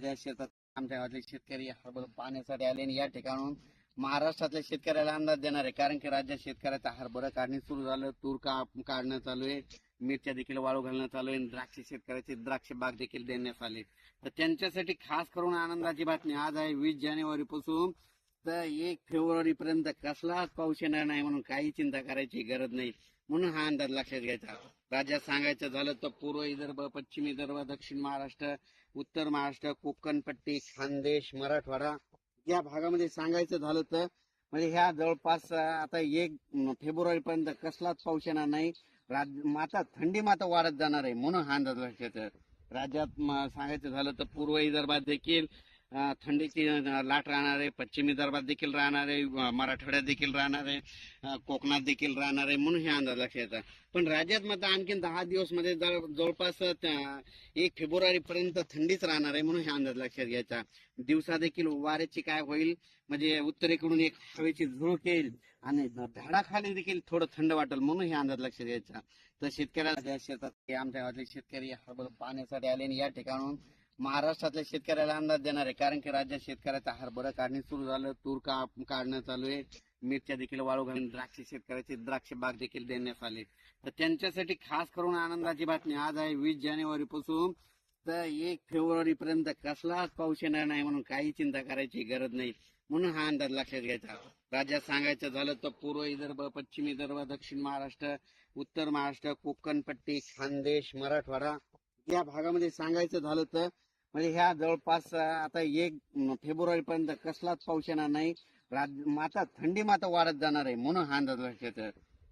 माझ्या शेतात आमच्या गावातले शेतकरी हरभरा पाण्यासाठी आले आणि या ठिकाणून महाराष्ट्रातल्या शेतकऱ्याला अंदाज देणार आहे. कारण की राज्यात शेतकऱ्याचा हरभरा काढणे सुरू झालं तूर का काढणं चालू आहे मिरच्या देखील वाळू घालणं चालू आहे द्राक्ष शेतकऱ्याचे द्राक्ष बाग देखील देण्यात आले. तर त्यांच्यासाठी खास करून आनंदाची बातमी आज आहे वीस जानेवारी पासून तर एक फेब्रुवारी पर्यंत कसलाच पाऊस येणार नाही म्हणून काही चिंता करायची गरज नाही. म्हणून हा अंदाज लक्षात घ्यायचा. राज्यात सांगायचं झालं तर पूर्व विदर्भ पश्चिम विदर्भ दक्षिण महाराष्ट्र उत्तर महाराष्ट्र कोकणपट्टी खानदेश मराठवाडा या भागामध्ये सांगायचं झालं तर म्हणजे ह्या जवळपास आता एक फेब्रुवारी पर्यंत कसलाच पाऊस येणार नाही. राज माता थंडी माता वाढत जाणार आहे म्हणून हा अंदाज लक्षात राज्यात सांगायचं झालं तर पूर्व विदर्भात देखील थंडीची लाट राहणार आहे पश्चिम विदर्भात देखील राहणार आहे मराठवाड्यात देखील राहणार आहे कोकणात देखील राहणार आहे म्हणून हे अंदाज लक्षात येतात पण राज्यात मात्र आणखीन दहा दिवसमध्ये जवळपास एक फेब्रुवारी पर्यंत थंडीच राहणार आहे म्हणून हे अंदाज लक्षात घ्यायचा. दिवसा देखील वाऱ्याची काय होईल म्हणजे उत्तरेकडून एक हवेची झुळूक येईल आणि झाडाखाली देखील थोडं थंड वाटेल म्हणून हे अंदाज लक्षात घ्यायचा. तर शेतकऱ्याला शेतात आमच्या गावातले शेतकरी हरभरा पाण्यासाठी आले आणि या ठिकाणून महाराष्ट्रातल्या शेतकऱ्याला अंदाज देणार आहे. कारण की राज्यात शेतकऱ्याचा हरभरा काढणे सुरू झालं तूर का काढणं चालू आहे. मिरच्या देखील वाळू घालून द्राक्ष शेतकऱ्याचे द्राक्ष बाग देखील देण्यात आले. तर त्यांच्यासाठी खास करून आनंदाची बातमी आज आहे वीस जानेवारी पासून तर एक फेब्रुवारी पर्यंत कसलाच पाऊस येणार नाही म्हणून काही चिंता करायची गरज नाही. म्हणून हा अंदाज लक्षात घ्यायचा. राज्यात सांगायचं झालं तर पूर्व विदर्भ पश्चिम विदर्भ दक्षिण महाराष्ट्र उत्तर महाराष्ट्र कोकण पट्टी खानदेश मराठवाडा या भागामध्ये सांगायचं झालं तर म्हणजे ह्या जवळपास आता एक फेब्रुवारी पर्यंत कसलाच पाऊस येणार नाही. राज माता थंडी माता वाढत जाणार आहे म्हणून हा अंदाज लक्षात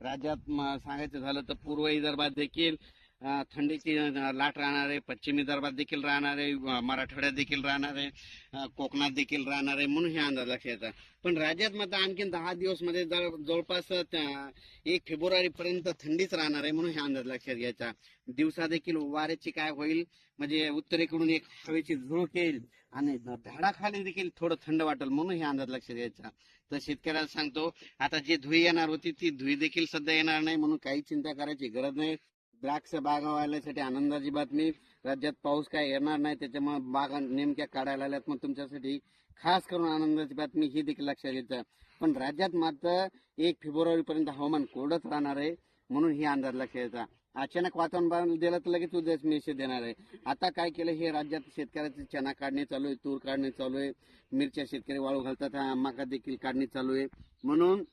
राज्यात सांगायचं झालं तर पूर्व विदर्भात देखील थंडीची लाट राहणार आहे पश्चिम विदर्भात देखील राहणार आहे मराठवाड्यात देखील राहणार आहे कोकणात देखील राहणार आहे म्हणून हे अंदाज लक्षात येतात पण राज्यात मात्र आणखीन दहा दिवसमध्ये जवळ- जवळपास एक फेब्रुवारी पर्यंत थंडीच राहणार आहे म्हणून हे अंदाज लक्षात घ्यायचा. दिवसा देखील वाऱ्याची काय होईल म्हणजे उत्तरेकडून एक हवेची झुळूक येईल आणि झाडाखाली देखील थोडं थंड वाटेल म्हणून हे अंदाज लक्षात घ्यायचा. तर शेतकऱ्याला सांगतो आता जी धुई येणार होती ती धुई देखील सध्या येणार नाही म्हणून काही चिंता करायची गरज नाही. द्राक्ष बागावाल्यासाठी आनंदाची बातमी. राज्यात पाऊस काय येणार नाही त्याच्यामुळे बागा नेमक्या काढायला आल्यात मग तुमच्यासाठी खास करून आनंदाची बातमी ही देखील लक्षात घ्यायचं. पण राज्यात मात्र एक फेब्रुवारी पर्यंत हवामान कोरडंच राहणार आहे म्हणून ही अंदाज लक्षात घ्यायचा. अचानक वातावरण दिलं तर लगेच उद्याच मेसेज देणार आहे. आता काय केलं हे राज्यात शेतकऱ्याचे चना काढणे चालू आहे तूर काढणे चालू आहे. मिरच्या शेतकरी वाळू घालतात हा मका देखील काढणे चालू आहे. म्हणून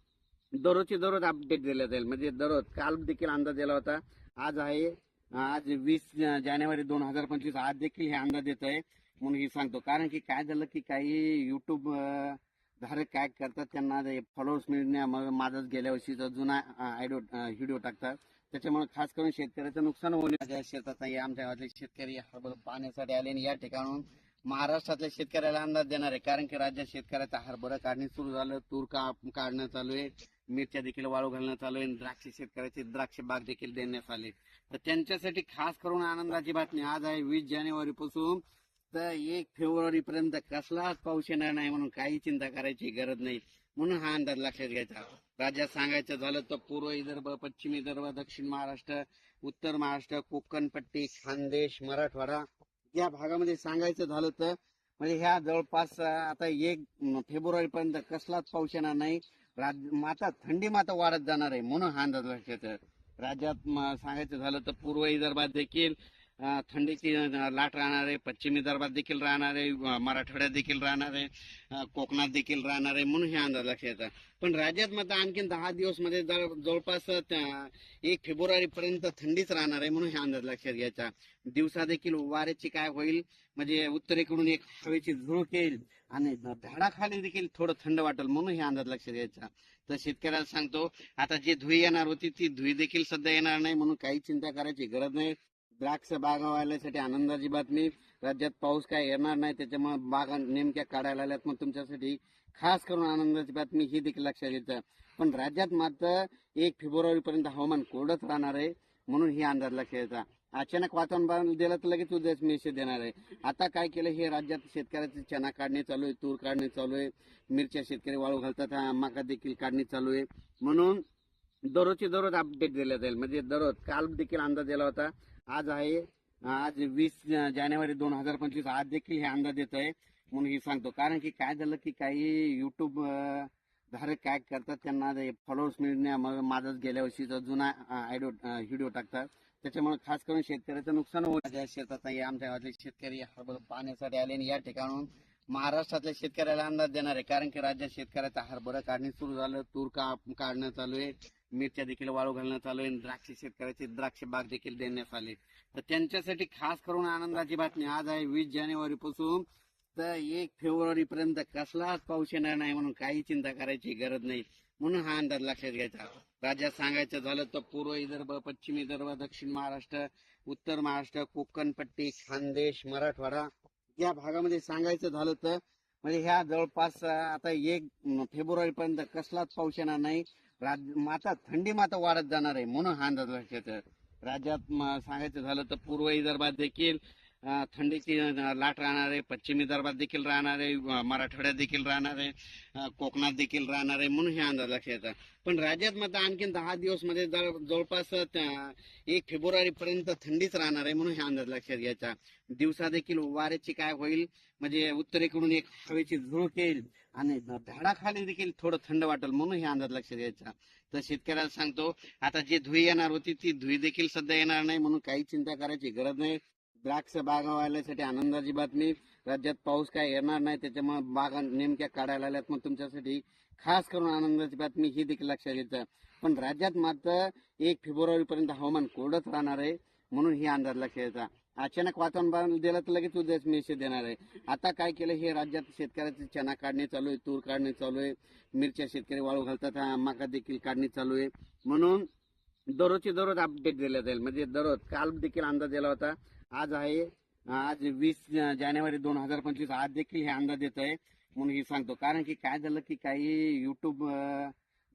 दररोजची दररोज अपडेट दिला जाईल. म्हणजे दररोज काल देखील अंदाज दिला होता आज आहे. आज वीस जानेवारी दोन हजार पंचवीस आज देखील हे अंदाज येत आहे म्हणून हे सांगतो. कारण की काय झालं की काही युट्यूब धारक काय करतात त्यांना फॉलोअर्स मिळण्या माझाच गेल्या वर्षीचा जुना आयडिओ व्हिडिओ टाकतात. त्याच्यामुळे खास करून शेतकऱ्याचं नुकसान होणे माझ्या शेतात नाही आमच्या गावातले शेतकरी हरभरा पाण्यासाठी आले आणि या ठिकाणून महाराष्ट्रातल्या शेतकऱ्याला अंदाज देणार आहे. कारण की राज्यात शेतकऱ्याचा हरभरा काढणे सुरू झालं तूर का काढणं चालू आहे. मिरच्या देखील वाळू घालण्यात चालू आहे द्राक्ष शेतकऱ्याचे द्राक्ष बाग देखील देण्यात आले. तर त्यांच्यासाठी खास करून आनंदाची बातमी आज आहे वीस जानेवारी पासून. तर एक फेब्रुवारी पर्यंत कसलाच पाऊस येणार नाही म्हणून काही चिंता करायची गरज नाही. म्हणून हा अंदाज लक्षात घ्यायचा. राज्यात सांगायचं झालं तर पूर्व विदर्भ पश्चिम विदर्भ दक्षिण महाराष्ट्र उत्तर महाराष्ट्र कोकणपट्टी खानदेश मराठवाडा या भागामध्ये सांगायचं झालं तर म्हणजे ह्या जवळपास आता एक फेब्रुवारी पर्यंत कसलाच पाऊस येणार नाही. माता थंडी माता वाढत जाणार आहे म्हणून हा अंदाज लक्षात राज्यात सांगायचं झालं तर पूर्व विदर्भात देखील थंडीची लाट राहणार आहे पश्चिम विदर्भात देखील राहणार आहे मराठवाड्यात देखील राहणार आहे कोकणात देखील राहणार आहे म्हणून हे अंदाज लक्षात येतात पण राज्यात मात्र आणखी दहा दिवसमध्ये जवळ- जवळपास एक फेब्रुवारी पर्यंत थंडीच राहणार आहे म्हणून हे अंदाज लक्षात घ्यायचा. दिवसा देखील वाऱ्याची काय होईल म्हणजे उत्तरेकडून एक हवेची झुळूक येईल आणि झाडाखाली देखील थोडं थंड वाटेल म्हणून हे अंदाज लक्षात घ्यायचा. तर शेतकऱ्याला सांगतो आता जी धुई येणार होती ती धुई देखील सध्या येणार नाही म्हणून काही चिंता करायची गरज नाही. द्राक्ष बागावाल्यासाठी आनंदाची बातमी. राज्यात पाऊस काय येणार नाही त्याच्यामुळे बागा नेमक्या काढायला आल्यात मग तुमच्यासाठी खास करून आनंदाची बातमी ही देखील लक्षात घ्यायचं. पण राज्यात मात्र एक फेब्रुवारी पर्यंत हवामान कोरडंच राहणार आहे म्हणून ही अंदाज लक्षात घ्यायचा. अचानक वातावरण दिलं तर लगेच उद्याच मेसेज देणार आहे. आता काय केलं हे राज्यात शेतकऱ्याचे चना काढणे चालू आहे तूर काढणे चालू आहे. मिरच्या शेतकरी वाळू घालतात हा मका देखील काढणे चालू आहे. म्हणून दररोजची दररोज अपडेट दिला जाईल. म्हणजे दररोज काल देखील अंदाज दिला होता आज आहे. आज वीस जानेवारी दोन हजार पंचवीस आज देखील हे अंदाज येत आहे म्हणून हे सांगतो. कारण की काय झालं की काही युट्यूब धारक काय करतात त्यांना फॉलोअर्स मिळण्या माझाच गेल्या वर्षीचा जुना आयडिओ व्हिडिओ टाकतात. त्याच्यामुळे खास करून शेतकऱ्याचं नुकसान होत आहे शेतात नाही आमच्या गावातले शेतकरी हरभरा पाण्यासाठी आले आणि या ठिकाणून महाराष्ट्रातल्या शेतकऱ्याला अंदाज देणार. आहे कारण की राज्यात शेतकऱ्याचा हरभरा काढणी सुरू झालं तूर का काढणं चालू आहे. मिरच्या देखील वाळू घालणं चालू आहे द्राक्ष शेतकऱ्याचे द्राक्ष बाग देखील देण्यात आले. तर त्यांच्यासाठी खास करून आनंदाची बातमी आज आहे वीस जानेवारी पासून तर एक फेब्रुवारी पर्यंत कसलाच पाऊस येणार नाही म्हणून काही चिंता करायची गरज नाही. म्हणून हा अंदाज लक्षात घ्यायचा. राज्यात सांगायचं झालं तर पूर्व विदर्भ पश्चिम विदर्भ दक्षिण महाराष्ट्र उत्तर महाराष्ट्र कोकणपट्टी खानदेश मराठवाडा या भागामध्ये सांगायचं झालं तर म्हणजे ह्या जवळपास आता एक फेब्रुवारी पर्यंत कसलाच पाऊस येणार नाही. माता थंडी माता वाढत जाणार आहे म्हणून हा अंदाज लक्षात आहे. राज्यात सांगायचं झालं तर पूर्व विदर्भात देखील थंडीची लाट राहणार आहे पश्चिम विदर्भात देखील राहणार आहे मराठवाड्यात देखील राहणार आहे कोकणात देखील राहणार आहे म्हणून हे अंदाज लक्षात येतात पण राज्यात मात्र आणखीन दहा दिवसमध्ये जवळ- जवळपास एक फेब्रुवारी पर्यंत थंडीच राहणार आहे म्हणून हे अंदाज लक्षात घ्यायचा. दिवसा देखील वाऱ्याची काय होईल? म्हणजे उत्तरेकडून एक हवेची झुळूक येईल आणि झाडाखाली देखील थोडं थंड वाटेल म्हणून हे अंदाज लक्षात घ्यायचा. तर शेतकऱ्याला सांगतो आता जी धुई येणार होती ती धुई देखील सध्या येणार नाही म्हणून काही चिंता करायची गरज नाही. द्राक्ष बागावाल्यासाठी आनंदाची बातमी राज्यात पाऊस काय येणार नाही त्याच्यामुळे बागा नेमक्या काढायला आल्यात मग तुमच्यासाठी खास करून आनंदाची बातमी ही देखील लक्षात घ्यायचं पण राज्यात मात्र एक फेब्रुवारी पर्यंत हवामान कोरडंच राहणार आहे म्हणून ही अंदाज लक्षात घ्यायचा अचानक वातावरण दिलं तर लगेच उद्याच मेसेज देणार आहे. आता काय केलं हे राज्यात शेतकऱ्याचे चना काढणे चालू आहे तूर काढणे चालू आहे मिरच्या शेतकरी वाळू घालतात हा मका देखील काढणी चालू आहे. म्हणून दररोजची दररोज अपडेट दिल्या जाईल. म्हणजे दररोज काल देखील अंदाज दिला होता आज आहे. आज वीस जानेवारी दोन हजार पंचवीस. आज देखील हे अंदाज येत आहे. म्हणून हे सांगतो. कारण की काय झालं की काही युट्यूब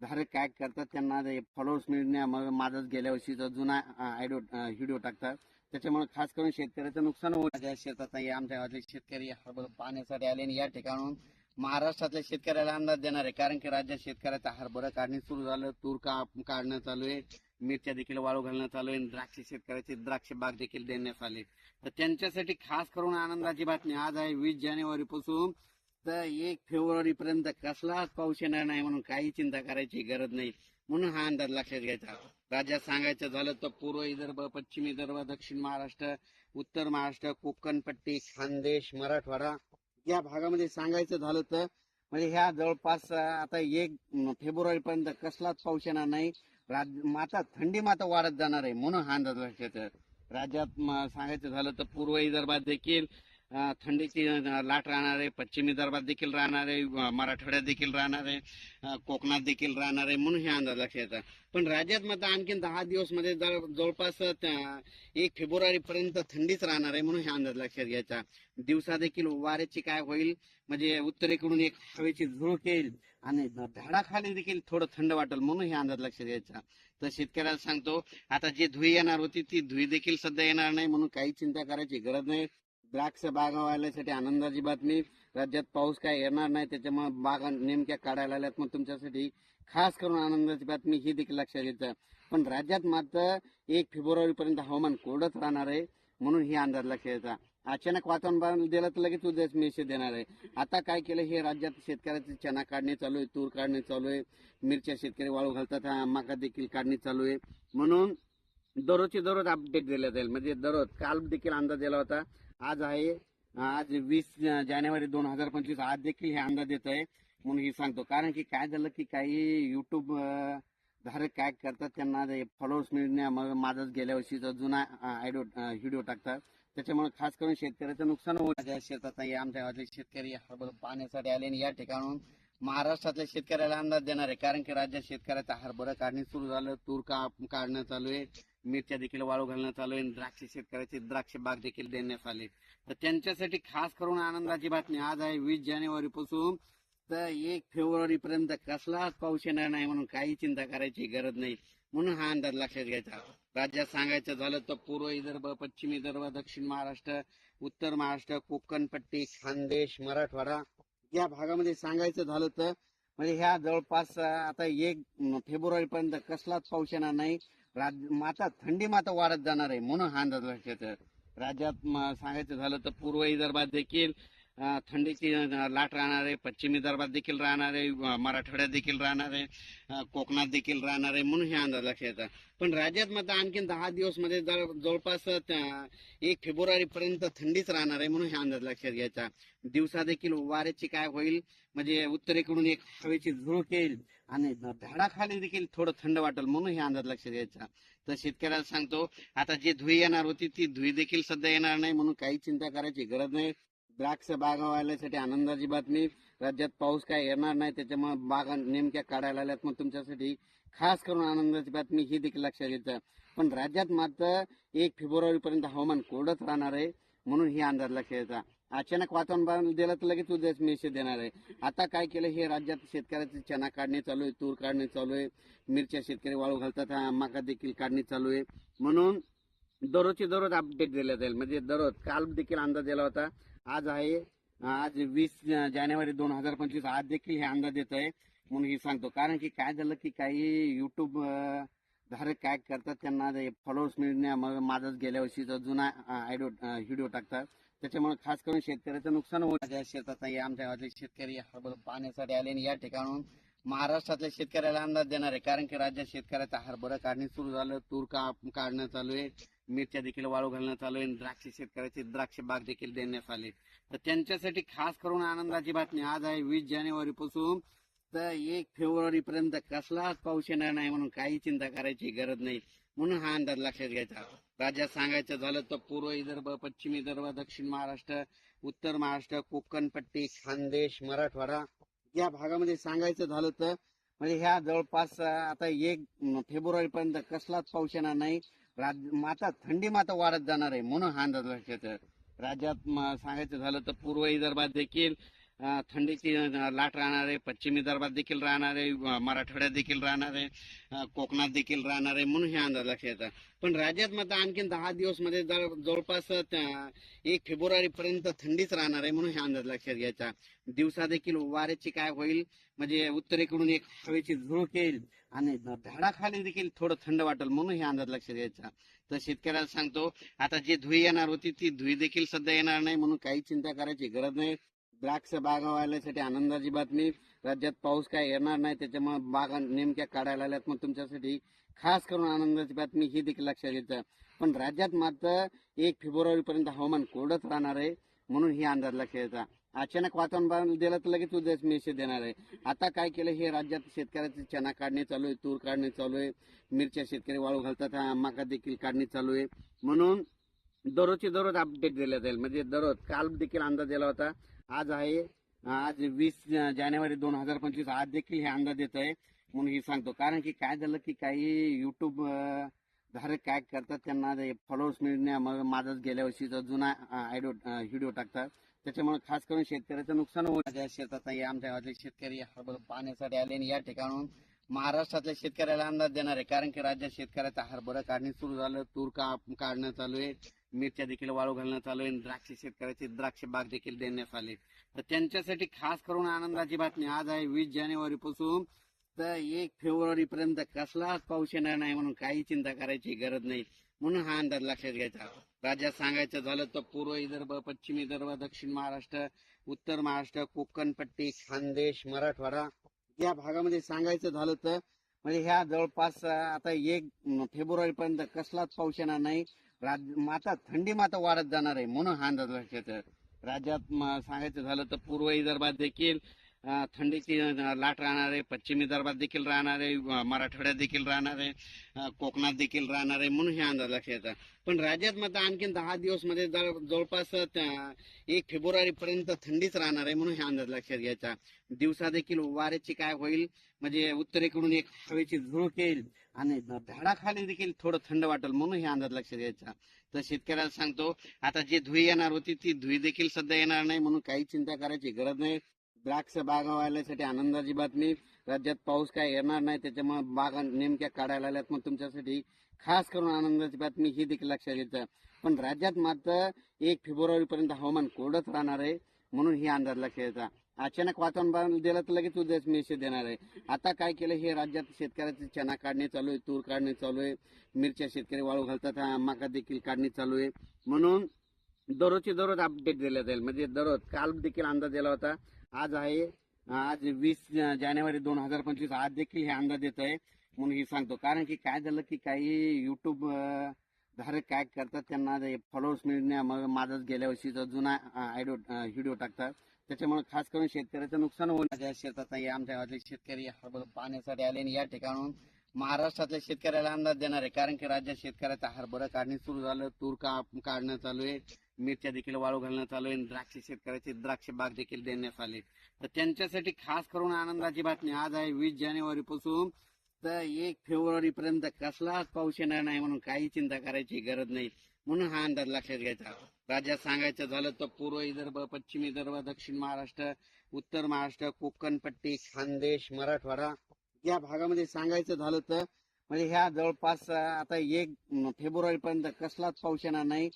धारक काय करतात त्यांना फॉलोअर्स मिळण्या माझाच गेल्या वर्षीचा जुना आयडिओ व्हिडिओ टाकतात. त्याच्यामुळे खास करून शेतकऱ्याचं नुकसान होत शेतात नाही आमच्या गावातले शेतकरी हरभरा पाण्यासाठी आले आणि या ठिकाणून महाराष्ट्रातल्या शेतकऱ्याला अंदाज देणार आहे. कारण की राज्यात शेतकऱ्याचा हरभरा काढणी सुरू झालं. तूर का काढणं चालू आहे. मिरच्या देखील वाळू घालणं चालू आहे आणि द्राक्ष शेतकऱ्याचे द्राक्ष बाग देखील देण्यात आले. तर त्यांच्यासाठी खास करून आनंदाची बातमी आज आहे वीस जानेवारी पासून. तर एक फेब्रुवारी पर्यंत कसलाच पाऊस येणार नाही म्हणून काही चिंता करायची गरज नाही. म्हणून हा अंदाज लक्षात घ्यायचा. राज्यात सांगायचं झालं तर पूर्व विदर्भ पश्चिम विदर्भ दक्षिण महाराष्ट्र उत्तर महाराष्ट्र कोकण पट्टी खानदेश मराठवाडा या भागामध्ये सांगायचं झालं तर म्हणजे ह्या जवळपास आता एक फेब्रुवारी पर्यंत कसलाच पाऊस येणार नाही. माता थंडी माता वाढत जाणार आहे म्हणून हा अंदाज लक्षात आहे. राज्यात सांगायचं झालं तर पूर्व विदर्भात देखील थंडीची लाट राहणार आहे. पश्चिम विदर्भात देखील राहणार आहे. मराठवाड्यात देखील राहणार आहे. कोकणात देखील राहणार आहे म्हणून हे अंदाज लक्षात पण राज्यात मात्र आणखी दहा दिवसमध्ये जवळ- जवळपास एक फेब्रुवारी पर्यंत थंडीच राहणार आहे म्हणून हे अंदाज लक्षात घ्यायचा. दिवसा देखील वाऱ्याची काय होईल? म्हणजे उत्तरेकडून एक हवेची झुळूक येईल. आणि झाडाखाली देखील थोडं थंड वाटेल म्हणून हे अंदाज लक्षात घ्यायचा. तर शेतकऱ्याला सांगतो आता जी धुई येणार होती ती धुई देखील सध्या येणार नाही म्हणून काही चिंता करायची गरज नाही. द्राक्ष बागावाल्यासाठी आनंदाची बातमी. राज्यात पाऊस काय येणार नाही त्याच्यामुळे बागा नेमक्या काढायला आल्यात मग तुमच्यासाठी खास करून आनंदाची बातमी ही देखील लक्षात घ्यायचं. पण राज्यात मात्र एक फेब्रुवारी पर्यंत हवामान कोरडंच राहणार आहे म्हणून ही अंदाज लक्षात घ्यायचा. अचानक वातावरण दिलं तर लगेच उद्याच मेसेज देणार आहे. आता काय केलं हे राज्यात शेतकऱ्याचे चना काढणे चालू आहे तूर काढणे चालू आहे मिरच्या शेतकरी वाळू घालतात हा मका देखील काढणे चालू आहे. म्हणून दररोजची दररोज अपडेट दिल्या जाईल. म्हणजे दररोज काल देखील अंदाज दिला होता आज आहे आज वीस जानेवारी दोन हजार पंचवीस आज देखील हे अंदाज येत आहे म्हणून हे सांगतो. कारण की काय झालं की काही युट्यूब धारक काय करतात त्यांना फॉलोअर्स मिळण्या माझाच गेल्या वर्षीचा जुना आयडिओ व्हिडिओ टाकतात. त्याच्यामुळे खास करून शेतकऱ्याचं नुकसान होत माझ्या शेतात नाही आमच्या गावातले शेतकरी हरभरा पाण्यासाठी आले आणि या ठिकाणून महाराष्ट्रातल्या शेतकऱ्याला अंदाज देणार आहे. कारण की राज्यात शेतकऱ्याचा हरभरा काढणी सुरू झालं तूर का काढणं चालू आहे मिरच्या देखील वाळू घालणं चालू आहे आणि द्राक्ष शेतकऱ्याचे द्राक्ष बाग देखील देण्यात आले. तर त्यांच्यासाठी खास करून आनंदाची बातमी आज आहे वीस जानेवारी पासून तर एक फेब्रुवारी पर्यंत कसलाच पाऊस येणार नाही म्हणून काही चिंता करायची गरज नाही. म्हणून हा अंदाज लक्षात घ्यायचा. राज्यात सांगायचं झालं तर पूर्व विदर्भ पश्चिम विदर्भ दक्षिण महाराष्ट्र उत्तर महाराष्ट्र कोकणपट्टी खानदेश मराठवाडा या भागामध्ये सांगायचं झालं तर म्हणजे ह्या जवळपास आता एक फेब्रुवारी पर्यंत कसलाच पाऊस येणार नाही. राज माता थंडी माता वाढत जाणार आहे म्हणून हा अंदाज लक्षात राज्यात सांगायचं झालं तर पूर्व विदर्भात देखील थंडीची लाट राहणार आहे पश्चिम विदर्भात देखील राहणार आहे मराठवाड्यात देखील राहणार आहे कोकणात देखील राहणार आहे म्हणून हे अंदाज लक्षात येतात पण राज्यात मात्र आणखीन दहा दिवसमध्ये जवळ- जवळपास एक फेब्रुवारी पर्यंत थंडीच राहणार आहे म्हणून हे अंदाज लक्षात घ्यायचा. दिवसा देखील वाऱ्याची काय होईल म्हणजे उत्तरेकडून एक हवेची झुळूक येईल आणि झाडाखाली देखील थोडं थंड वाटेल म्हणून हे अंदाज लक्षात घ्यायचा. तर शेतकऱ्याला सांगतो आता जी धुई येणार होती ती धुई देखील सध्या येणार नाही म्हणून काही चिंता करायची गरज नाही. द्राक्ष बागावाल्यासाठी आनंदाची बातमी. राज्यात पाऊस काय येणार नाही त्याच्यामुळे बागा नेमक्या काढायला आल्यात मग तुमच्यासाठी खास करून आनंदाची बातमी ही देखील लक्षात घ्यायचं पण राज्यात मात्र एक फेब्रुवारी पर्यंत हवामान कोरडंच राहणार आहे म्हणून ही अंदाज लक्षात घ्यायचा अचानक वातावरण दिलं तर लगेच उद्याच मेसेज देणार आहे. आता काय केलं हे राज्यात शेतकऱ्याचे चना काढणे चालू आहे तूर काढणे चालू आहे. मिरच्या शेतकरी वाळू घालतात हा मका देखील काढणे चालू आहे. म्हणून दररोजची दररोज अपडेट दिल्या जाईल. म्हणजे दररोज काल देखील अंदाज दिला होता. आज आहे. आज वीस जानेवारी दोन हजार पंचवीस. आज देखील हे अंदाज येत आहे म्हणून हे सांगतो. कारण की काय झालं की काही युट्यूब धारक काय करतात त्यांना फॉलोअर्स मिळण्या मग माझाच गेल्या वर्षीचा जुना आयडिओ व्हिडिओ टाकतात. त्याच्यामुळे खास करून शेतकऱ्याचं नुकसान होत शेतात नाही आमच्या गावातले शेतकरी हरभरा पाण्यासाठी आले आणि या ठिकाणून महाराष्ट्रातल्या शेतकऱ्याला अंदाज देणार आहे. कारण की राज्यात शेतकऱ्याचा हरभरा काढणी सुरू झालं. तूर का काढणं चालू आहे. मिरच्या देखील वाळू घालणं चालू आणि द्राक्ष शेतकऱ्याचे द्राक्ष बाग देखील देण्यात आले. तर त्यांच्यासाठी खास करून आनंदाची बातमी आज आहे वीस जानेवारी पासून तर एक फेब्रुवारी पर्यंत कसलाच पाऊस येणार नाही म्हणून काही चिंता करायची गरज नाही. म्हणून हा अंदाज लक्षात घ्यायचा. राज्यात सांगायचं झालं तर पूर्व विदर्भ पश्चिम विदर्भ दक्षिण महाराष्ट्र उत्तर महाराष्ट्र कोकण पट्टी खानदेश मराठवाडा या भागामध्ये सांगायचं झालं तर म्हणजे ह्या जवळपास आता एक फेब्रुवारी पर्यंत कसलाच पाऊस येणार नाही. माता थंडी माता वाढत जाणार आहे म्हणून हा अंदाज लक्षात आहे. राज्यात सांगायचं झालं तर पूर्व विदर्भात देखील थंडीची लाट राहणार आहे. पश्चिम विदर्भात देखील राहणार आहे. मराठवाड्यात देखील राहणार आहे. कोकणात देखील राहणार आहे म्हणून हे अंदाज लक्षात पण राज्यात मात्र आणखीन दहा दिवसमध्ये जवळ- जवळपास एक फेब्रुवारी पर्यंत थंडीच राहणार आहे म्हणून हे अंदाज लक्षात घ्यायचा. दिवसा देखील वाऱ्याची काय होईल? म्हणजे उत्तरेकडून एक हवेची झुळूक येईल. आणि झाडाखाली देखील थोडं थंड वाटेल म्हणून हे अंदाज लक्षात घ्यायचा. तर शेतकऱ्याला सांगतो आता जी धुई येणार होती ती धुई देखील सध्या येणार नाही म्हणून काही चिंता करायची गरज नाही. द्राक्ष बागावाल्यासाठी आनंदाची बातमी. राज्यात पाऊस काय येणार नाही त्याच्यामुळे बागा नेमक्या काढायला आल्यात मग तुमच्यासाठी खास करून आनंदाची बातमी ही देखील लक्षात घ्यायचं. पण राज्यात मात्र एक फेब्रुवारी पर्यंत हवामान कोरडंच राहणार आहे म्हणून ही अंदाज लक्षात घ्यायचा. अचानक वातावरण दिलं तर लगेच उद्याच मेसेज देणार आहे. आता काय केलं हे राज्यात शेतकऱ्याचे चना काढणे चालू आहे तूर काढणे चालू आहे मिरच्या शेतकरी वाळू घालतात हा मका देखील काढणे चालू आहे. म्हणून दररोजचे दररोज अपडेट दिल्या जाईल. म्हणजे दररोज काल देखील अंदाज दिला होता आज आहे आज वीस जानेवारी दोन हजार पंचवीस आज देखील हे अंदाज येत आहे म्हणून हे सांगतो. कारण की काय झालं की काही युट्यूब धारक काय करतात त्यांना फॉलोअर्स मिळण्या मग माझाच गेल्या वर्षीचा जुना आयडिओ व्हिडिओ टाकतात. त्याच्यामुळे खास करून शेतकऱ्याचं नुकसान होत माझ्या शेतात नाही आमच्या गावातले शेतकरी हरभरा पाण्यासाठी आले आणि या ठिकाणून महाराष्ट्रातल्या शेतकऱ्याला अंदाज देणार आहे. कारण की राज्यात शेतकऱ्याचा हरभरा काढणी सुरू झालं तूर का काढणं चालू आहे मिरच्या देखील वाळू घालणं चालू आहे द्राक्ष शेतकऱ्याचे द्राक्ष बाग देखील देण्यात आले. तर त्यांच्यासाठी खास करून आनंदाची बातमी आज आहे वीस जानेवारी पासून तर एक फेब्रुवारी पर्यंत कसलाच पाऊस येणार नाही म्हणून काही चिंता करायची गरज नाही. म्हणून हा अंदाज लक्षात घ्यायचा. राज्यात सांगायचं झालं तर पूर्व विदर्भ पश्चिम विदर्भ दक्षिण महाराष्ट्र उत्तर महाराष्ट्र कोकणपट्टी खानदेश मराठवाडा या भागामध्ये सांगायचं झालं तर म्हणजे ह्या जवळपास आता एक फेब्रुवारी पर्यंत कसलाच पाऊस येणार नाही. राज- माता थंडी माता वाढत जाणार आहे म्हणून हा अंदाज लक्षात राज्यात सांगायचं झालं तर पूर्व विदर्भात देखील थंडीची लाट राहणार आहे पश्चिम विदर्भात देखील राहणार आहे मराठवाड्यात देखील राहणार आहे कोकणात देखील राहणार आहे म्हणून हे अंदाज लक्षात येतात पण राज्यात मात्र आणखीन दहा दिवसमध्ये जवळ- जवळपास एक फेब्रुवारी पर्यंत थंडीच राहणार आहे म्हणून हे अंदाज लक्षात घ्यायचा. दिवसा देखील वाऱ्याची काय होईल म्हणजे उत्तरेकडून एक हवेची झुळूक येईल आणि झाडाखाली देखील थोडं थंड वाटेल म्हणून हे अंदाज लक्षात घ्यायचा. तर शेतकऱ्याला सांगतो आता जी धुई येणार होती ती धुई देखील सध्या येणार नाही म्हणून काही चिंता करायची गरज नाही. द्राक्ष बागावाल्यासाठी आनंदाची बातमी. राज्यात पाऊस काय येणार नाही त्याच्यामुळे बागा नेमक्या काढायला आल्यात मग तुमच्यासाठी खास करून आनंदाची बातमी ही देखील लक्षात घ्यायचं. पण राज्यात मात्र एक फेब्रुवारी पर्यंत हवामान कोरडंच राहणार आहे म्हणून ही अंदाज लक्षात घ्यायचा. अचानक वातावरण दिलं तर लगेच उद्याच मेसेज देणार आहे. आता काय केलं हे राज्यात शेतकऱ्याचे चना काढणे चालू आहे तूर काढणे चालू आहे. मिरच्या शेतकरी वाळू घालतात हा मका देखील काढणे चालू आहे. म्हणून दररोजची दररोज अपडेट दिला जाईल. म्हणजे दररोज काल देखील अंदाज दिला होता आज आहे. आज वीस जानेवारी दोन हजार पंचवीस आज देखील हे अंदाज येत आहे म्हणून हे सांगतो. कारण की काय झालं की काही युट्यूब धारक काय करतात त्यांना फॉलोअर्स मिळण्यामुळे माझाच गेल्या वर्षीचा जुना आयडिओ व्हिडिओ टाकतात. त्याच्यामुळे खास करून शेतकऱ्याचं नुकसान होण्याच्या शेतात नाही आमच्या गावातले शेतकरी हरभरा पाण्यासाठी आले आणि या ठिकाणून महाराष्ट्रातल्या शेतकऱ्याला अंदाज देणार आहे. कारण की राज्यात शेतकऱ्याचा हरभरा काढणे सुरू झालं तूर का काढणं चालू आहे. मिरच्या देखील वाळू घालणं चालू आहे द्राक्ष शेतकऱ्याचे द्राक्ष बाग देखील देण्यात आले तर त्यांच्यासाठी खास करून आनंदाची बातमी आज आहे वीस जानेवारी पासून तर एक फेब्रुवारी पर्यंत कसलाच पाऊस येणार नाही म्हणून काही चिंता करायची गरज नाही. म्हणून हा अंदाज लक्षात घ्यायचा. राज्यात सांगायचं झालं तर पूर्व विदर्भ पश्चिम विदर्भ दक्षिण महाराष्ट्र उत्तर महाराष्ट्र कोकण पट्टी खानदेश मराठवाडा या भागामध्ये सांगायचं झालं तर म्हणजे ह्या जवळपास आता एक फेब्रुवारी पर्यंत कसलाच पाऊस येणार नाही.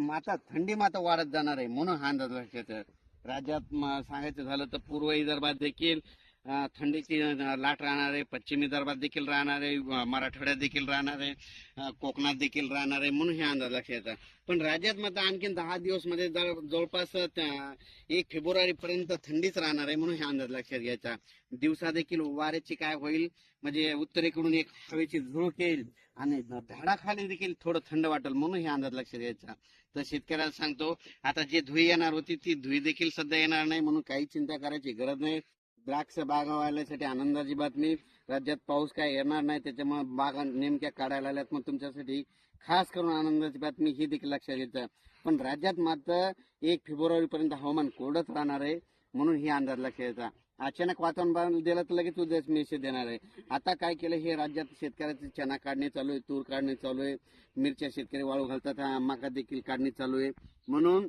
माता थंडी माता वाढत जाणार आहे म्हणून हा अंदाज लक्षात आहे. राज्यात सांगायचं झालं तर पूर्व विदर्भात देखील थंडीची लाट राहणार आहे पश्चिम विदर्भात देखील राहणार आहे मराठवाड्यात देखील राहणार आहे कोकणात देखील राहणार आहे म्हणून हे अंदाज लक्षात येतात पण राज्यात मात्र आणखी दहा दिवसमध्ये जवळ- जवळपास एक फेब्रुवारी पर्यंत थंडीच राहणार आहे म्हणून हे अंदाज लक्षात घ्यायचा. दिवसा देखील वाऱ्याची काय होईल? म्हणजे उत्तरेकडून एक हवेची झुळूक येईल आणि झाडाखाली देखील थोडं थंड वाटेल म्हणून हे अंदाज लक्षात घ्यायचा. तर शेतकऱ्याला सांगतो आता जे धुई येणार होती ती धुई देखील सध्या येणार नाही म्हणून काही चिंता करायची गरज नाही. द्राक्ष बागावाल्यासाठी आनंदाची बातमी राज्यात पाऊस काय येणार नाही त्याच्यामुळे बागा नेमक्या काढायला आल्यात मग तुमच्यासाठी खास करून आनंदाची बातमी ही देखील लक्षात घ्यायचं पण राज्यात मात्र एक फेब्रुवारी पर्यंत हवामान कोरडंच राहणार आहे म्हणून ही अंदाज लक्षात घ्यायचा अचानक वातावरण बदल दिलं तर लगेच उद्याच मेसेज देणार आहे. आता काय केलं हे राज्यात शेतकऱ्याचे चना काढणे चालू आहे तूर काढणे चालू आहे मिरच्या शेतकरी वाळू घालतात हा मका देखील काढणे चालू आहे. म्हणून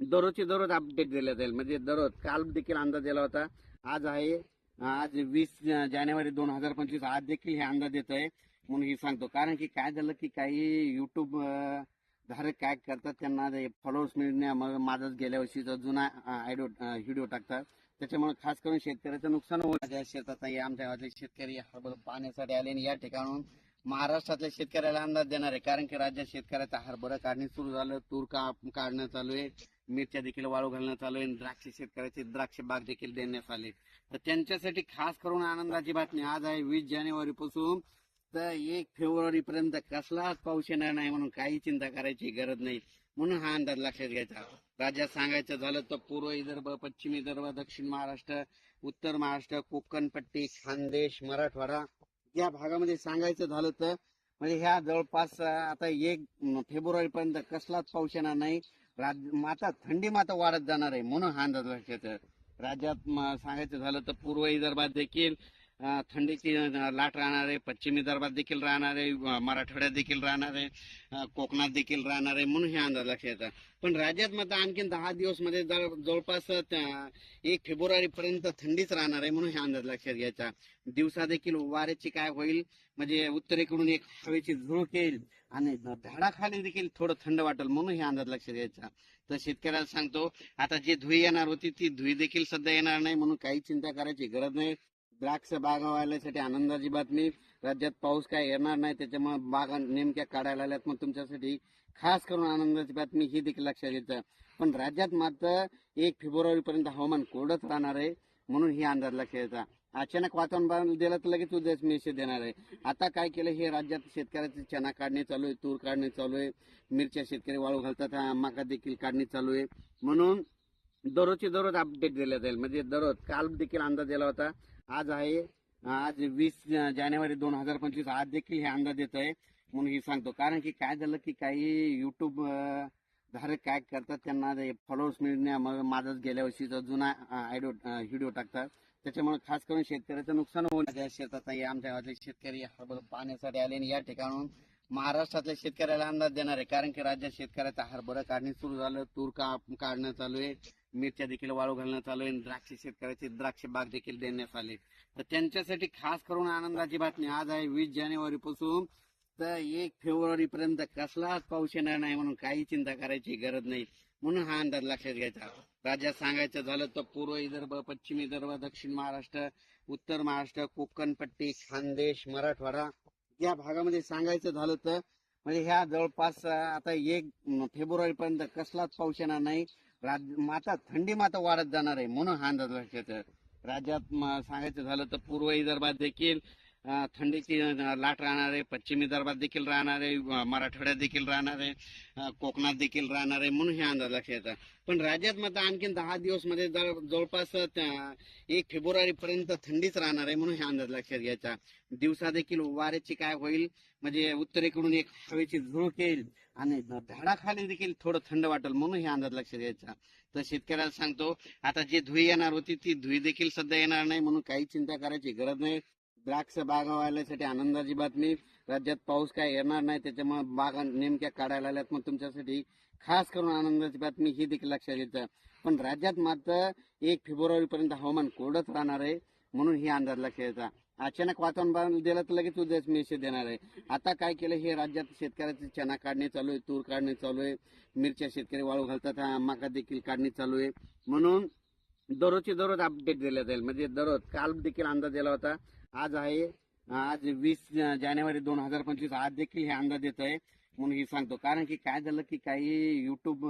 दररोजची दररोज अपडेट दिले जाईल. म्हणजे दररोज काल देखील अंदाज दिला होता आज आहे. आज वीस जानेवारी दोन हजार पंचवीस आज देखील हे अंदाज देत आहे म्हणून हे सांगतो. कारण की काय झालं की काही युट्यूब धारक काय करतात त्यांना फॉलोअर्स मिळण्या माझाच गेल्या वर्षीचा जुना आयडिओ व्हिडिओ टाकतात. त्याच्यामुळे खास करून शेतकऱ्याचं नुकसान होत शेतात नाही आमच्या गावातले शेतकरी हरभरा पाण्यासाठी आले आणि या ठिकाणून महाराष्ट्रातल्या शेतकऱ्याला अंदाज देणार आहे. कारण की राज्यात शेतकऱ्याचा हरभरा काढणे सुरू झालं तूर का काढणं चालू आहे. मिरच्या देखील वाळू घालण्यात चालू आहे आणि द्राक्ष शेतकऱ्याचे द्राक्ष बाग देखील देण्यात आले. तर त्यांच्यासाठी खास करून आनंदाची बातमी आज आहे वीस जानेवारी पासून तर एक फेब्रुवारी पर्यंत कसलाच पाऊस येणार नाही म्हणून काही चिंता करायची गरज नाही. म्हणून हा अंदाज लक्षात घ्यायचा. राज्यात सांगायचं झालं तर पूर्व विदर्भ पश्चिम विदर्भ दक्षिण महाराष्ट्र उत्तर महाराष्ट्र कोकण पट्टी खानदेश मराठवाडा या भागामध्ये सांगायचं झालं तर म्हणजे ह्या जवळपास आता एक फेब्रुवारी पर्यंत कसलाच पाऊस येणार नाही. माता थंडी माता वाढत जाणार आहे म्हणून हा अंदाज लक्षात राज्यात सांगायचं झालं तर पूर्व विदर्भात देखील थंडीची लाट राहणार आहे पश्चिम विदर्भात देखील राहणार आहे मराठवाड्यात देखील राहणार आहे कोकणात देखील राहणार आहे म्हणून हे अंदाज लक्षात येतात पण राज्यात मात्र आणखी दहा दिवसमध्ये जवळ- जवळपास एक फेब्रुवारी पर्यंत थंडीच राहणार आहे म्हणून हे अंदाज लक्षात घ्यायचा. दिवसा देखील वाऱ्याची काय होईल म्हणजे उत्तरेकडून एक हवेची झुळूक येईल आणि झाडाखाली देखील थोडं थंड वाटेल म्हणून हे अंदाज लक्षात घ्यायचा. तर शेतकऱ्याला सांगतो आता जे धुई येणार होती ती धुई देखील सध्या येणार नाही म्हणून काही चिंता करायची गरज नाही. द्राक्ष बागावाल्यासाठी आनंदाची बातमी. राज्यात पाऊस काय येणार नाही त्याच्यामुळे बागा नेमक्या काढायला आल्यात मग तुमच्यासाठी खास करून आनंदाची बातमी ही देखील लक्षात घ्यायचं. पण राज्यात मात्र एक फेब्रुवारी पर्यंत हवामान कोरडंच राहणार आहे म्हणून ही अंदाज लक्षात घ्यायचा. अचानक वातावरण बदल दिलं तर लगेच उद्याच मेसेज देणार आहे. आता काय केलं हे राज्यात शेतकऱ्याचे चना काढणे चालू आहे तूर काढणे चालू आहे. मिरच्या शेतकरी वाळू घालतात हा मका देखील काढणे चालू आहे. म्हणून दररोजची दररोज अपडेट दिला जाईल. म्हणजे दररोज काल देखील अंदाज दिला होता आज आहे. आज वीस जानेवारी दोन हजार पंचवीस आज देखील हे अंदाज येत आहे म्हणून हे सांगतो. कारण की काय झालं की काही युट्यूब धारक काय करतात त्यांना फॉलोअर्स मिळण्या माझाच गेल्या वर्षीचा जुना आयडिओ व्हिडिओ टाकतात. त्याच्यामुळे खास करून शेतकऱ्याचं नुकसान होऊन शेतात नाही आमच्या गावातले शेतकरी हरभरा पाण्यासाठी आले आणि या ठिकाणून महाराष्ट्रातल्या शेतकऱ्याला अंदाज देणार. आहे कारण की राज्यात शेतकऱ्याचा हरभरा काढणे सुरू झालं तूर का काढणं चालू आहे. मिरच्या देखील वाळू घालणं चालू आहे द्राक्ष शेतकऱ्याचे द्राक्ष बाग देखील देण्यात आले. तर त्यांच्यासाठी खास करून आनंदाची बातमी आज आहे वीस जानेवारी पासून तर एक फेब्रुवारी पर्यंत कसलाच पाऊस येणार नाही म्हणून काही चिंता करायची गरज नाही. म्हणून हा अंदाज लक्षात घ्यायचा. राज्यात सांगायचं झालं तर पूर्व विदर्भ पश्चिम विदर्भ दक्षिण महाराष्ट्र उत्तर महाराष्ट्र कोकण पट्टी खानदेश मराठवाडा या भागामध्ये सांगायचं झालं तर म्हणजे ह्या जवळपास आता एक फेब्रुवारी पर्यंत कसलाच पाऊस येणार नाही. माता थंडी माता वाढत जाणार आहे म्हणून हा अंदाज लक्षात राज्यात सांगायचं झालं तर पूर्व विदर्भात देखील थंडीची लाट राहणार आहे पश्चिम विदर्भात देखील राहणार आहे मराठवाड्यात देखील राहणार आहे कोकणात देखील राहणार आहे म्हणून हे अंदाज लक्षात येतात पण राज्यात मात्र आणखीन दहा दिवसमध्ये जवळ- जवळपास एक फेब्रुवारी पर्यंत थंडीच राहणार आहे म्हणून हे अंदाज लक्षात घ्यायचा. दिवसा देखील वाऱ्याची काय होईल? म्हणजे उत्तरेकडून एक हवेची झुळूक येईल. आणि झाडाखाली देखील थोडं थंड वाटेल म्हणून हे अंदाज लक्षात घ्यायचा तर शेतकऱ्याला सांगतो आता जी धुई येणार होती ती धुई देखील सध्या येणार नाही म्हणून काही चिंता करायची गरज नाही. द्राक्ष बागावाल्यासाठी आनंदाची बातमी. राज्यात पाऊस काय येणार नाही त्याच्यामुळे बागा नेमक्या काढायला आल्यात मग तुमच्यासाठी खास करून आनंदाची बातमी ही देखील लक्षात घ्यायचं पण राज्यात मात्र एक फेब्रुवारी पर्यंत हवामान कोरडंच राहणार आहे म्हणून ही अंदाज लक्षात घ्यायचा अचानक वातावरण दिलं तर लगेच उद्याच मेसेज देणार आहे. आता काय केलं हे राज्यात शेतकऱ्याचे चना काढणे चालू आहे तूर काढणे चालू आहे मिरच्या शेतकरी वाळू घालतात हा मका देखील काढणे चालू आहे. म्हणून दररोजचे दररोज अपडेट दिले जाईल. म्हणजे दररोज काल देखील अंदाज दिला होता आज आहे आज वीस जानेवारी दोन हजार पंचवीस आज देखील हे अंदाज येत आहे म्हणून हे सांगतो. कारण की काय झालं की काही युट्यूब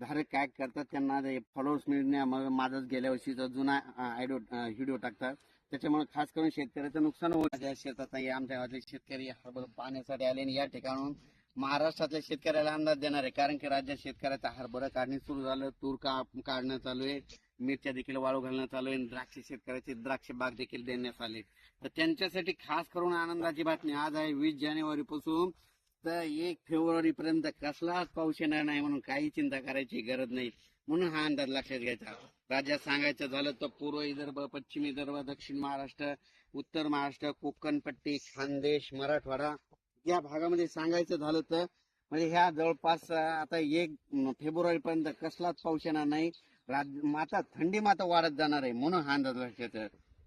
धारक काय करतात त्यांना फॉलोअर्स मिळण्या मग माझाच गेल्या वर्षीचा जुना आयडो व्हिडिओ टाकतात. त्याच्यामुळे खास करून शेतकऱ्याचं नुकसान होत शेतात नाही आमच्या गावातले शेतकरी हरभरा पाण्यासाठी आले आणि या ठिकाणून महाराष्ट्रातल्या शेतकऱ्याला अंदाज देणार आहे. कारण की राज्यात शेतकऱ्याचा हरभरा काढणी सुरू झालं तूर का काढणं चालू आहे मिरच्या देखील वाळू घालणं चालू आहे द्राक्ष शेतकऱ्याचे द्राक्ष बाग देखील देण्यात आले. तर त्यांच्यासाठी खास करून आनंदाची बातमी आज आहे वीस जानेवारी पासून तर एक फेब्रुवारी पर्यंत कसलाच पाऊस येणार नाही म्हणून काही चिंता करायची गरज नाही. म्हणून हा अंदाज लक्षात घ्यायचा. राज्यात सांगायचं झालं तर पूर्व विदर्भ पश्चिम विदर्भ दक्षिण महाराष्ट्र उत्तर महाराष्ट्र कोकणपट्टी खानदेश मराठवाडा या भागामध्ये सांगायचं झालं तर म्हणजे ह्या जवळपास आता एक फेब्रुवारी पर्यंत कसलाच पाऊस येणार नाही. राज- माता थंडी माता वाढत जाणार आहे म्हणून हा अंदाज लक्षात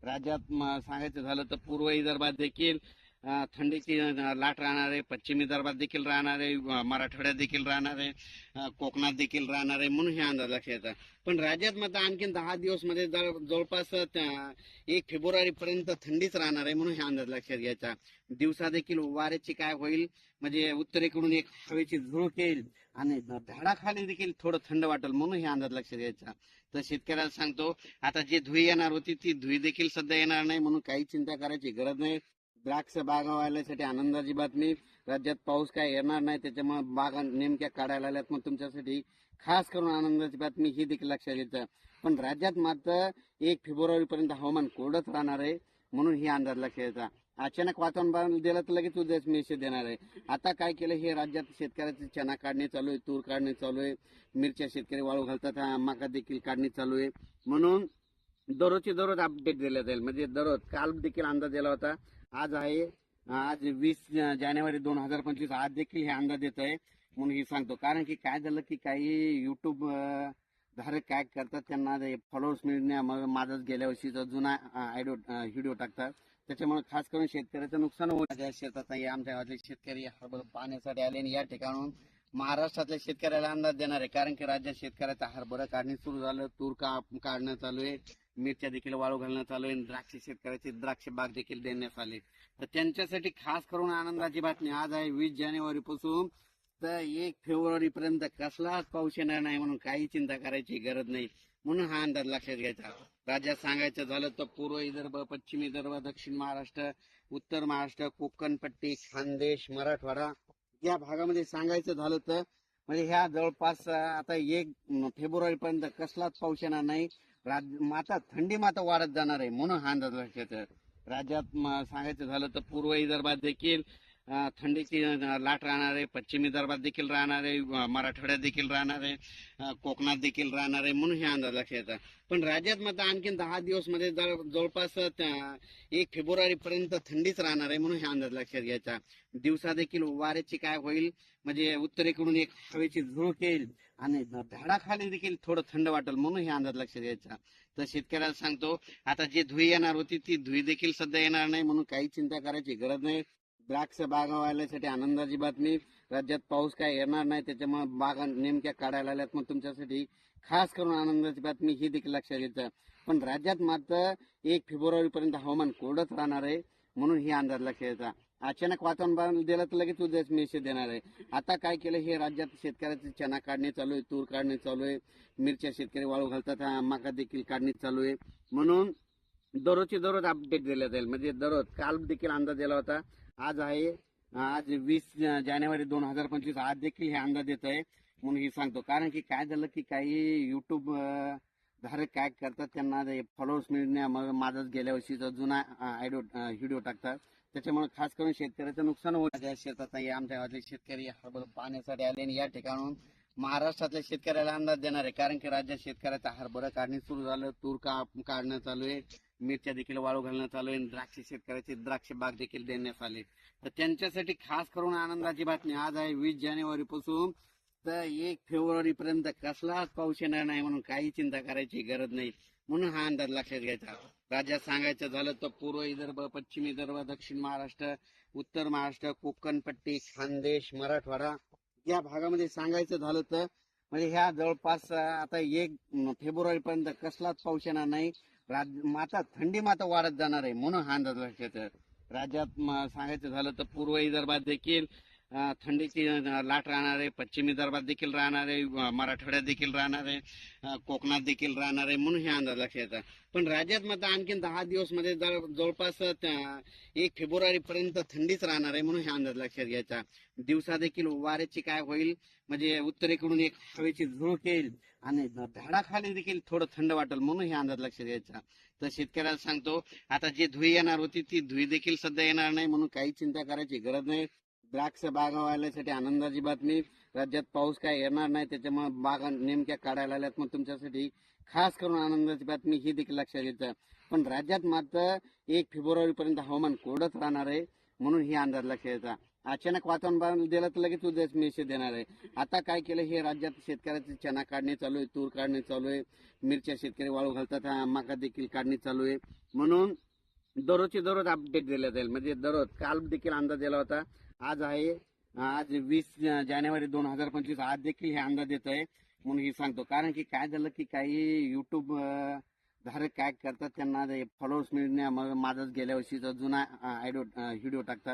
राज्यात सांगायचं झालं तर पूर्व विदर्भात देखील थंडीची लाट राहणार आहे पश्चिम विदर्भात देखील राहणार आहे मराठवाड्यात देखील राहणार आहे कोकणात देखील राहणार आहे म्हणून हे अंदाज लक्षात येतात पण राज्यात मात्र आणखीन दहा दिवसमध्ये जवळ- जवळपास एक फेब्रुवारी पर्यंत थंडीच राहणार आहे म्हणून हे अंदाज लक्षात घ्यायचा. दिवसा देखील वाऱ्याची काय होईल म्हणजे उत्तरेकडून एक हवेची झुळूक येईल आणि झाडाखाली देखील थोडं थंड वाटेल म्हणून हे अंदाज लक्षात घ्यायचा. तर शेतकऱ्याला सांगतो आता जी धुई येणार होती ती धुई देखील सध्या येणार नाही म्हणून काही चिंता करायची गरज नाही. द्राक्ष बागावाल्यासाठी आनंदाची बातमी. राज्यात पाऊस काय येणार नाही त्याच्यामुळे बागा नेमक्या काढायला आल्यात मग तुमच्यासाठी खास करून आनंदाची बातमी ही देखील लक्षात घ्यायचं पण राज्यात मात्र एक फेब्रुवारी पर्यंत हवामान कोरडंच राहणार आहे म्हणून ही अंदाज लक्षात घ्यायचा अचानक वातावरण दिलं तर लगेच उद्याच मिरची देणार आहे. आता काय केलं हे राज्यात शेतकऱ्याचे चना काढणे चालू आहे तूर काढणे चालू आहे मिरच्या शेतकरी वाळू घालतात हा मका देखील काढणे चालू आहे. म्हणून दररोजचे दररोज अपडेट दिल्या जाईल. म्हणजे दररोज काल देखील अंदाज दिला होता. आज आहे आज वीस जानेवारी दोन हजार पंचवीस आज देखील हे अंदाज येत आहे म्हणून हे सांगतो. कारण की काय झालं की काही युट्यूब धारक काय करतात त्यांना फॉलोअर्स मिळण्या मग माझाच गेल्या वर्षीचा जुना आयडिओ व्हिडिओ टाकतात. त्याच्यामुळे खास करून शेतकऱ्याचं नुकसान होत शेतात नाही आमच्या गावातले शेतकरी हरभरा पाण्यासाठी आले आणि या ठिकाणून महाराष्ट्रातल्या शेतकऱ्याला अंदाज देणार आहे. कारण की राज्यात शेतकऱ्याचा हरभरा काढणी सुरू झालं तूर का काढणं चालू आहे. मिरच्या देखील वाळू घालण्यात चालू आहे द्राक्ष शेतकऱ्याचे द्राक्ष बाग देखील देण्यात आले. तर त्यांच्यासाठी खास करून आनंदाची बातमी आज आहे वीस जानेवारी पासून तर एक फेब्रुवारी पर्यंत कसलाच पाऊस येणार नाही म्हणून काही चिंता करायची गरज नाही. म्हणून हा अंदाज लक्षात घ्यायचा. राज्यात सांगायचं झालं तर पूर्व विदर्भ पश्चिम विदर्भ दक्षिण महाराष्ट्र उत्तर महाराष्ट्र कोकण पट्टी खानदेश मराठवाडा या भागामध्ये सांगायचं झालं तर म्हणजे ह्या जवळपास आता एक फेब्रुवारी पर्यंत कसलाच पाऊस येणार नाही. माता थंडी माता वाढत जाणार आहे म्हणून हा अंदाज लक्षात राज्यात सांगायचं झालं तर पूर्व विदर्भात देखील थंडीची लाट राहणार आहे पश्चिम विदर्भात देखील राहणार आहे मराठवाड्यात देखील राहणार आहे कोकणात देखील राहणार आहे म्हणून हे अंदाज लक्षात येतात पण राज्यात मात्र आणखीन दहा दिवसमध्ये जवळ- जवळपास एक फेब्रुवारी पर्यंत थंडीच राहणार आहे म्हणून हे अंदाज लक्षात घ्यायचा. दिवसा देखील वाऱ्याची काय होईल म्हणजे उत्तरेकडून एक हवेची झुळूक येईल आणि झाडाखाली देखील थोडं थंड वाटेल म्हणून हे अंदाज लक्षात घ्यायचा. तर शेतकऱ्याला सांगतो आता जी धुई येणार होती ती धुई देखील सध्या येणार नाही म्हणून काही चिंता करायची गरज नाही. द्राक्ष बागावाल्यासाठी आनंदाची बातमी. राज्यात पाऊस काय येणार नाही त्याच्यामुळे बागा नेमक्या काढायला आल्यात मग तुमच्यासाठी खास करून आनंदाची बातमी ही देखील लक्षात घ्यायचं पण राज्यात मात्र एक फेब्रुवारी पर्यंत हवामान कोरडंच राहणार आहे म्हणून ही अंदाज लक्षात घ्यायचा अचानक वातावरण दिलं तर लगेच उद्याच मेसेज देणार आहे. आता काय केलं हे राज्यात शेतकऱ्याचे चना काढणे चालू आहे तूर काढणे चालू आहे मिरच्या शेतकरी वाळू घालतात हा मका देखील काढणी चालू आहे. म्हणून दररोजचे दररोज अपडेट दिल्या जाईल. म्हणजे दररोज काल देखील अंदाज दिला होता आज आहे. आज वीस जानेवारी दोन हजार पंचवीस आज देखील हे अंदाज येत आहे म्हणून हे सांगतो. कारण की काय झालं की काही युट्यूब धारक काय करतात त्यांना फॉलोअर्स मिळण्या माझाच गेल्या वर्षीचा जुना आयडो व्हिडिओ टाकतात. त्याच्यामुळे खास करून शेतकऱ्याचं नुकसान होत आहे. शेतात नाही आमच्या गावातले शेतकरी हरभरा पाण्यासाठी आले आणि या ठिकाणून महाराष्ट्रातल्या शेतकऱ्याला अंदाज देणार आहे. कारण की राज्यात शेतकऱ्याचा हरभरा काढणे सुरू झालं तूर का काढणं चालू आहे. मिरच्या देखील वाळू घालणं चालू द्राक्ष शेतकऱ्याचे द्राक्ष बाग देखील देण्यात आले. तर त्यांच्यासाठी खास करून आनंदाची बातमी आज आहे वीस जानेवारी पासून तर एक फेब्रुवारी पर्यंत कसलाच पाऊस येणार नाही म्हणून काही चिंता करायची गरज नाही. म्हणून हा अंदाज लक्षात घ्यायचा. राज्यात सांगायचं झालं तर पूर्व विदर्भ पश्चिम विदर्भ दक्षिण महाराष्ट्र उत्तर महाराष्ट्र कोकण पट्टी खानदेश मराठवाडा या भागामध्ये सांगायचं झालं तर म्हणजे ह्या जवळपास आता एक फेब्रुवारी पर्यंत कसलाच पाऊस येणार नाही. माता थंडी माता वाढत जाणार आहे म्हणून हा अंदाज लक्षात राज्यात सांगायचं झालं तर पूर्व विदर्भात देखील थंडीची लाट राहणार आहे. पश्चिम विदर्भात देखील राहणार आहे. मराठवाड्यात देखील राहणार आहे. कोकणात देखील राहणार आहे म्हणून हे अंदाज लक्षात पण राज्यात मात्र आणखीन दहा दिवसमध्ये जवळ- जवळपास एक फेब्रुवारी पर्यंत थंडीच राहणार आहे म्हणून हे अंदाज लक्षात घ्यायचा. दिवसा देखील वाऱ्याची काय होईल? म्हणजे उत्तरेकडून एक हवेची झुळूक येईल. आणि झाडाखाली देखील थोडं थंड वाटेल म्हणून हे अंदाज लक्षात घ्यायचा तर शेतकऱ्याला सांगतो आता जी धुई येणार होती ती धुई देखील सध्या येणार नाही म्हणून काही चिंता करायची गरज नाही. द्राक्ष बागा व्हायलासाठी आनंदाची बातमी. राज्यात पाऊस काय येणार नाही त्याच्यामुळे बागा नेमक्या काढायला आल्यात मग तुमच्यासाठी खास करून आनंदाची बातमी ही देखील लक्षात घ्यायचं पण राज्यात मात्र एक फेब्रुवारी पर्यंत हवामान कोरडंच राहणार आहे म्हणून ही अंदाज लक्षात घ्यायचा अचानक वातावरण दिलं तर लगेच उद्याच मिरची देणार आहे. आता काय केलं हे राज्यात शेतकऱ्याचे चना काढणे चालू आहे तूर काढणे चालू आहे मिरच्या शेतकरी वाळू घालतात हा मका देखील काढणे चालू आहे. म्हणून दररोजचे दररोज अपडेट दिले जाईल. म्हणजे दररोज काल देखील अंदाज दिला होता आज आहे आज वीस जानेवारी दोन हजार पंचवीस आज देखील हे अंदाज येत आहे म्हणून हे सांगतो. कारण की काय झालं की काही युट्यूब धारक काय करतात त्यांना फॉलोअर्स मिळण्या मग माझाच गेल्या वर्षीचा जुना आयडिओ व्हिडिओ टाकतात.